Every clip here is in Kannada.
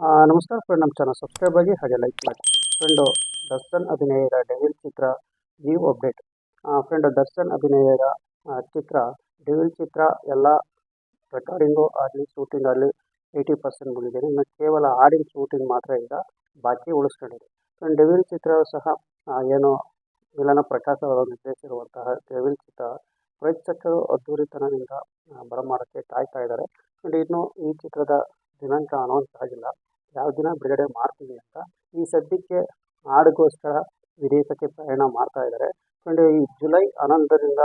ನಮಸ್ಕಾರ ಫ್ರೆಂಡ್ ನಮ್ಮ ಚಾನಲ್ ಸಬ್ಸ್ಕ್ರೈಬ್ ಆಗಿ ಹಾಗೆ ಲೈಕ್ ಮಾಡಿ. ಫ್ರೆಂಡು ದರ್ಶನ್ ಅಭಿನಯದ ಡೆವಿಲ್ ಚಿತ್ರ ನ್ಯೂ ಅಪ್ಡೇಟ್ ಫ್ರೆಂಡ್ ದರ್ಶನ್ ಅಭಿನಯದ ಚಿತ್ರ ಡೆವಿಲ್ ಚಿತ್ರ ಎಲ್ಲ ರೆಕಾರ್ಡಿಂಗು ಆಗಲಿ ಶೂಟಿಂಗ್ ಆಗಲಿ ಏಯ್ಟಿ ಪರ್ಸೆಂಟ್ ಮುಗಿದಿದೆ. ಇನ್ನು ಕೇವಲ ಹಾಡಿನ ಶೂಟಿಂಗ್ ಮಾತ್ರ ಈಗ ಬಾಕಿ ಉಳಿಸ್ಕೊಂಡಿದೆ. ಫ್ರೆಂಡ್ ಡೆವಿಲ್ ಚಿತ್ರ ಸಹ ಏನು ವಿಲನ ಪ್ರಕಾಶ್ ಅವರು ನಿರ್ದೇಶಿಸಿರುವಂತಹ ಡೆವಿಲ್ ಚಿತ್ರ ಪ್ರೇಕ್ಷಕರು ಅದ್ಧೂರಿತನದಿಂದ ಬರಮಾಡಕ್ಕೆ ಕಾಯ್ತಾ ಇದ್ದಾರೆ. ಫ್ರೆಂಡ್ ಇನ್ನು ಈ ಚಿತ್ರದ ದಿನಾಂಕ ಅನೌನ್ಸ್ ಆಗಿಲ್ಲ. ಯಾವ ದಿನ ಬಿಡುಗಡೆ ಮಾಡ್ತೀವಿ ಅಂತ ಈ ಸದ್ಯಕ್ಕೆ ಹಾಡಿಗೋಸ್ಕರ ವಿದೇಶಕ್ಕೆ ಪ್ರಯಾಣ ಮಾಡ್ತಾ ಇದ್ದಾರೆ. ಈ ಜುಲೈ ಹನ್ನೊಂದರಿಂದ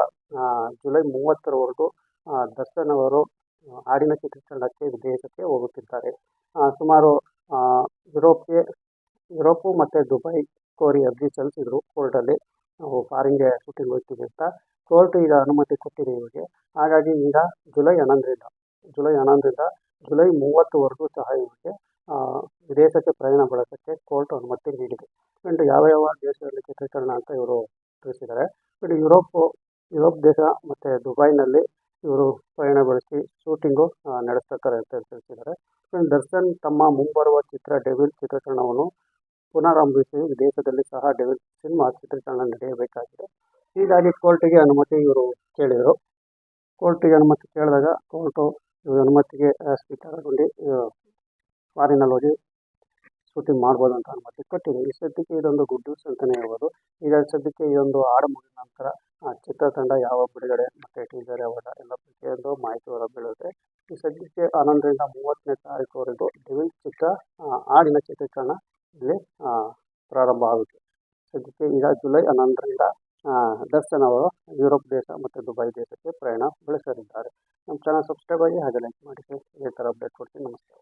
ಜುಲೈ ಮೂವತ್ತರವರೆಗೂ ದರ್ಶನ್ ಅವರು ಹಾಡಿನ ಚಿತ್ರೀಕರಣಕ್ಕೆ ವಿದೇಶಕ್ಕೆ ಹೋಗುತ್ತಿದ್ದಾರೆ. ಸುಮಾರು ಯುರೋಪ್ಗೆ, ಯುರೋಪು ಮತ್ತು ದುಬೈ ಕೋರಿ ಅರ್ಜಿ ಸಲ್ಲಿಸಿದ್ರು ಕೋರ್ಟಲ್ಲಿ. ನಾವು ಫಾರಿನ್ಗೆ ಶೂಟಿಂಗ್ ಹೋಗ್ತೀವಿ ಅಂತ ಕೋರ್ಟ್ ಈಗ ಅನುಮತಿ ಕೊಟ್ಟಿದೆ ಇವರಿಗೆ. ಹಾಗಾಗಿ ಈಗ ಜುಲೈ ಹನ್ನೊಂದರಿಂದ ಜುಲೈ ಹನ್ನೊಂದರಿಂದ ಜುಲೈ ಮೂವತ್ತುವರೆಗೂ ಸಹ ಇವರಿಗೆ ವಿದೇಶಕ್ಕೆ ಪ್ರಯಾಣ ಬಳಸೋಕ್ಕೆ ಕೋರ್ಟ್ ಅನುಮತಿ ನೀಡಿದೆ ಆ್ಯಂಡ್ ಯಾವ ಯಾವ ದೇಶದಲ್ಲಿ ಚಿತ್ರೀಕರಣ ಅಂತ ಇವರು ತಿಳಿಸಿದ್ದಾರೆ. ಬಟ್ ಯುರೋಪ್ ಯುರೋಪ್ ದೇಶ ಮತ್ತು ದುಬೈನಲ್ಲಿ ಇವರು ಪ್ರಯಾಣ ಬಳಸಿ ಶೂಟಿಂಗು ನಡೆಸ್ತಾರೆ ಅಂತ ತಿಳಿಸಿದ್ದಾರೆ. ಫ್ರೆಂಡ್ ದರ್ಶನ್ ತಮ್ಮ ಮುಂಬರುವ ಚಿತ್ರ ಡೆವಿಲ್ ಚಿತ್ರೀಕರಣವನ್ನು ಪುನರಾರಂಭಿಸಿ ವಿದೇಶದಲ್ಲಿ ಸಹ ಡೆವಿಲ್ ಸಿನಿಮಾ ಚಿತ್ರೀಕರಣ ನಡೆಯಬೇಕಾಗಿದೆ. ಹೀಗಾಗಿ ಕೋರ್ಟಿಗೆ ಅನುಮತಿ ಇವರು ಕೇಳಿದರು. ಕೋರ್ಟಿಗೆ ಅನುಮತಿ ಕೇಳಿದಾಗ ಕೋರ್ಟು ಇವರು ಅನುಮತಿಗೆ ಸ್ವೀಕಾರಗೊಂಡು ಫಾರಿನಲ್ಲಿ ಹೋಗಿ ಶೂಟಿಂಗ್ ಮಾಡ್ಬೋದು ಅಂತ ಅನುಮತಿ ಕೊಟ್ಟಿದೆ ಈ ಸದ್ಯಕ್ಕೆ ಇದೊಂದು ಗುಡ್ ನ್ಯೂಸ್ ಅಂತಲೇ ಹೇಳ್ಬೋದು. ಈಗ ಸದ್ಯಕ್ಕೆ ಇದೊಂದು ಹಾಡು ಮುಗಿದ ನಂತರ ಚಿತ್ರತಂಡ ಯಾವ ಬಿಡುಗಡೆ ಮತ್ತು ಟೀಸರ್ ಯಾವಾಗ ಎಲ್ಲ ಪ್ರತಿಯೊಂದು ಮಾಹಿತಿ ಹೊರಬೀಳುತ್ತೆ ಈ ಸದ್ಯಕ್ಕೆ ಹನ್ನೊಂದರಿಂದ ಮೂವತ್ತನೇ ತಾರೀಕುವರೆಗೂ ಡೆವಿಲ್ ಚಿತ್ರ ಹಾಡಿನ ಚಿತ್ರೀಕರಣ ಇಲ್ಲಿ ಪ್ರಾರಂಭ ಆಗುತ್ತೆ. ಸದ್ಯಕ್ಕೆ ಈಗ ಜುಲೈ ಹನ್ನೊಂದರಿಂದ ದರ್ಶನ್ ಅವರು ಯುರೋಪ್ ದೇಶ ಮತ್ತು ದುಬೈ ದೇಶಕ್ಕೆ ಪ್ರಯಾಣ ಬೆಳೆಸಲಿದ್ದಾರೆ. ನಮ್ಮ ಚಾನಲ್ ಸಬ್ಸ್ಕ್ರೈಬ್ ಆಗಿ ಹಾಗೆ ಲೈಕ್ ಮಾಡಿ ಇದೇ ಥರ ಅಪ್ಡೇಟ್ ಕೊಡ್ತೀನಿ. ನಮಸ್ಕಾರ.